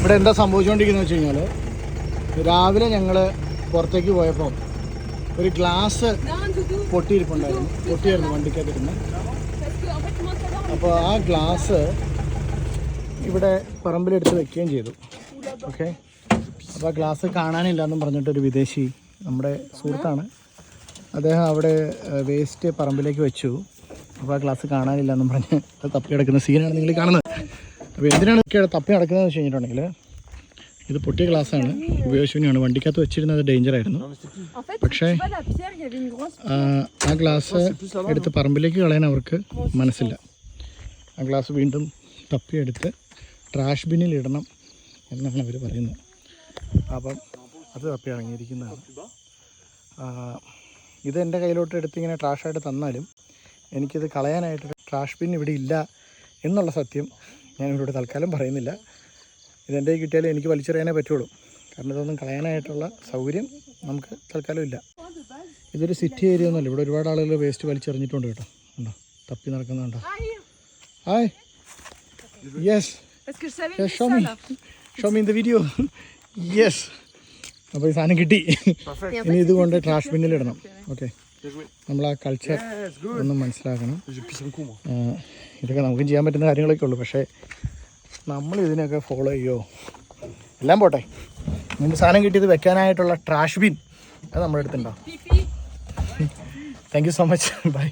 ഇവിടെ എന്താ സംഭവിച്ചുകൊണ്ടിരിക്കുന്നത് വെച്ച് കഴിഞ്ഞാൽ രാവിലെ ഞങ്ങൾ പുറത്തേക്ക് പോയപ്പോൾ ഒരു ഗ്ലാസ് പൊട്ടിയിരിപ്പുണ്ടായിരുന്നു. പൊട്ടിയായിരുന്നു വണ്ടിക്കകത്തിരുന്ന്. അപ്പോൾ ആ ഗ്ലാസ് ഇവിടെ പറമ്പിലെടുത്ത് വെക്കുകയും ചെയ്തു. ഓക്കെ? അപ്പോൾ ആ ഗ്ലാസ് കാണാനില്ല എന്നും പറഞ്ഞിട്ടൊരു വിദേശി നമ്മുടെ സുഹൃത്താണ്. അദ്ദേഹം അവിടെ വേസ്റ്റ് പറമ്പിലേക്ക് വെച്ചു. അപ്പോൾ ആ ഗ്ലാസ് കാണാനില്ല എന്നും പറഞ്ഞ് തപ്പി കിടക്കുന്ന സീനാണ് നിങ്ങൾ കാണുന്നത്. അപ്പോൾ എന്തിനാണ് തപ്പി നടക്കുന്നതെന്ന് വെച്ച് കഴിഞ്ഞിട്ടുണ്ടെങ്കിൽ ഇത് പൊട്ടിയ ഗ്ലാസ്സാണ് ഉപയോഗശൂന്യമാണ്. വണ്ടിക്കകത്ത് വെച്ചിരുന്നത് ഡേഞ്ചർ ആയിരുന്നു. പക്ഷേ ആ, ഗ്ലാസ് എടുത്ത് പറമ്പിലേക്ക് കളയാൻ അവർക്ക് മനസ്സില്ല. ആ ഗ്ലാസ് വീണ്ടും തപ്പിയെടുത്ത് ട്രാഷ് ബിന്നിൽ ഇടണം എന്നാണ് അവർ പറയുന്നത്. അപ്പം അത് തപ്പി ഇറങ്ങിയിരിക്കുന്നതാണ്. ഇത് എന്റെ കയ്യിലോട്ട് എടുത്ത് ഇങ്ങനെ ട്രാഷായിട്ട് തന്നാലും എനിക്കിത് കളയാനായിട്ട് ട്രാഷ് ബിൻ ഇവിടെ ഇല്ല എന്നുള്ള സത്യം ഞാൻ ഇവിടെ തൽക്കാലം പറയുന്നില്ല. ഇതെന്റെ കിട്ടിയാലും എനിക്ക് വലിച്ചെറിയാനേ പറ്റുള്ളൂ. കാരണം ഇതൊന്നും കളയാനായിട്ടുള്ള സൗകര്യം നമുക്ക് തൽക്കാലം ഇല്ല. ഇതൊരു സിറ്റി ഏരിയ ഒന്നുമല്ല. ഇവിടെ ഒരുപാട് ആളുകൾ വേസ്റ്റ് വലിച്ചെറിഞ്ഞിട്ടുണ്ട് കേട്ടോ. ഉണ്ടോ തപ്പി നടക്കുന്നുണ്ടോ hi yes me show me in the video yes അപ്പോൾ ഈ സാധനം കിട്ടി. ഇനി ഇതുകൊണ്ട് ട്രാഷ് ബിന്നിലിടണം ഓക്കെ നമ്മൾ ആ കൾച്ചർ ഒന്നും മനസ്സിലാക്കണം. ഇതൊക്കെ നമുക്ക് ചെയ്യാൻ പറ്റുന്ന കാര്യങ്ങളൊക്കെ ഉള്ളൂ. പക്ഷേ നമ്മൾ ഇതിനൊക്കെ ഫോളോ ചെയ്യുമോ എല്ലാം പോട്ടെ. മുമ്പ് സാധനം കിട്ടിയത് വെക്കാനായിട്ടുള്ള ട്രാഷ് ബിൻ അത് നമ്മുടെ അടുത്തുണ്ടോ? Thank you so much bye